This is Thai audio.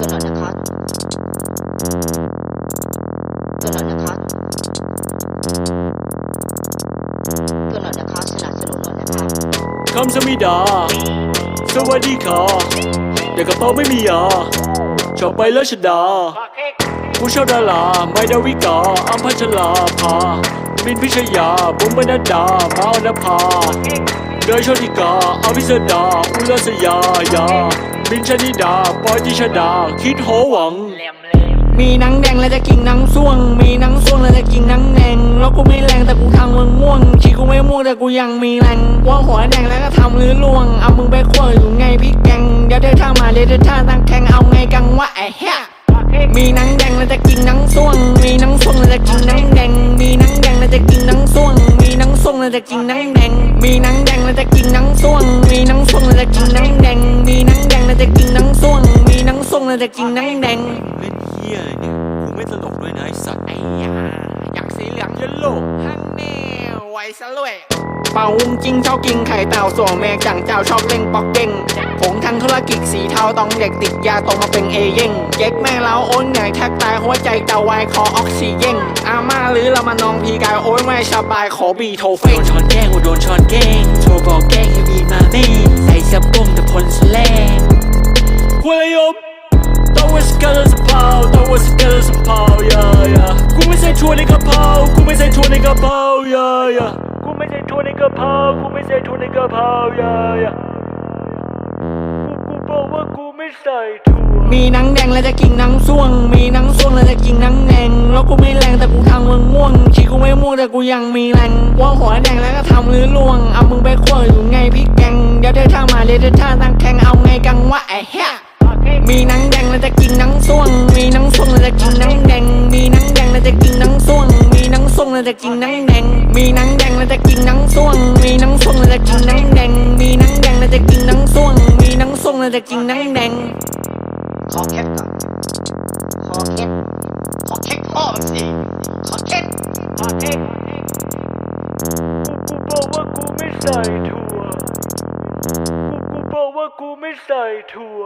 The undercut. The undercut. The undercut สนับสนุนนะครัคำสมิดา สวัสดีค่ะเด็กกระเป๋าไม่มียาชอบไปแลชดา ผู้ชอบดาราไม่ดาวิกาอัมพัชลาภามินพิชยาบุ๋มบรรดาเมาอนภาเดยโชติกาอภิสดา อุลสยายา มินชนิดาปอยติชดา คิดโหวัง มีหนังแดงแล้วจะกินหนังส่วง มีหนังส่วงแล้วจะกินหนังแดง แล้วกูไม่แรงแต่กูทำมึงม่วงชีกูไม่ม่วงแต่กูยังมีแรงว่าหัวแดงแล้วก็ทำหรือล่วง เอามึงไปขั้วอยู่ไงพี่แกงเดี๋ยวเธอท่ามาเดี๋ยวเธอท่าตั้งแข่งเอาไงกังวะไอ้เหี้ยมีหนังแดงแล้วจะกินหนังส่วง มีหนังส่วงแล้วจะกินหนังแดง มีหนังแดงแล้วจะกินหนังส่วง มีหนังส่วงแล้วจะกินหนังแดง มีหนังแดงแล้วจะกินหนังส่วง มีหนังส่วงแล้วจะกินหนัง หนังส่จะกินหนังแดงเล่นเฮียอะไรเนี่ยกูไม่ตลกด้วยนะไอสัตว์ไอ้ยาอยากสีเหลืองเยลโล่ฮันแน่ไวซะด้วยเป่าวุ้งจริงชอบกินไข่เต่าส่วนเมฆจังเจ้าชอบเล่งปอกเด้งผมทำธุรกิจสีเทาต้องเด็กติดยาโตมาเป็นเอเย่งเจ๊กแม่เราโอนใหญ่แทบตายหัวใจจะวายคอออกซิเจนอาม่าหรือเรามานองพีกายโอ้ยไม่สบายขอบีโทเฟโดนช้อนแก้งโดนช้อนแก้งโทรบอกแก้งให้บีมาแม่ใส่สะโพกแต่พลสแลง เพราต้องว่าสกัดสะเพรายายากูไม่ใส่ถั่วในกระเพรากูไม่ใส่ถั่วในกระเพรายายากูไม่ใส่ถั่วในกระเพรากูไม่ใส่ถั่วในกระเพรายายากูกูบอกว่ากูไม่ใส่ถั่วมีหนังแดงแล้วจะกินหนังส่วง มีหนังส่วงแล้วจะกินหนังแดงแล้วกูไม่แรงแต่กูทำมึงม่วงชีกูไม่ม่วงแต่กูยังมีแรงว่าหัวแดงแล้วก็ทำหรือล่วง เอามึงไปขั้วอยู่ไงพี่แกงเดี๋ยวเธอท่ามาเดี๋ยวเธอท่าตั้งแข่งเอาไงกังวะไอ้เหี้ยมีหนัง จะกินนังแดง มีนังแดงแล้วจะกินนังส่วง มีนังส่วงแล้วจะกินนังแดง มีนังแดงแล้วจะกินนังส่วง มีนังส่วงแล้วจะกินนังแดง มีนังแดงแล้วจะกินนังส่วง มีนังส่วงแล้วจะกินนังแดง ขอเคล็ดก่อนขอเคล็ดขอเคล็ดพ่อมันสิขอเคล็ดขอเคล็ดกูบอกว่ากูไม่ใส่ถั่วกูกูบอกว่ากูไม่ใส่ถั่ว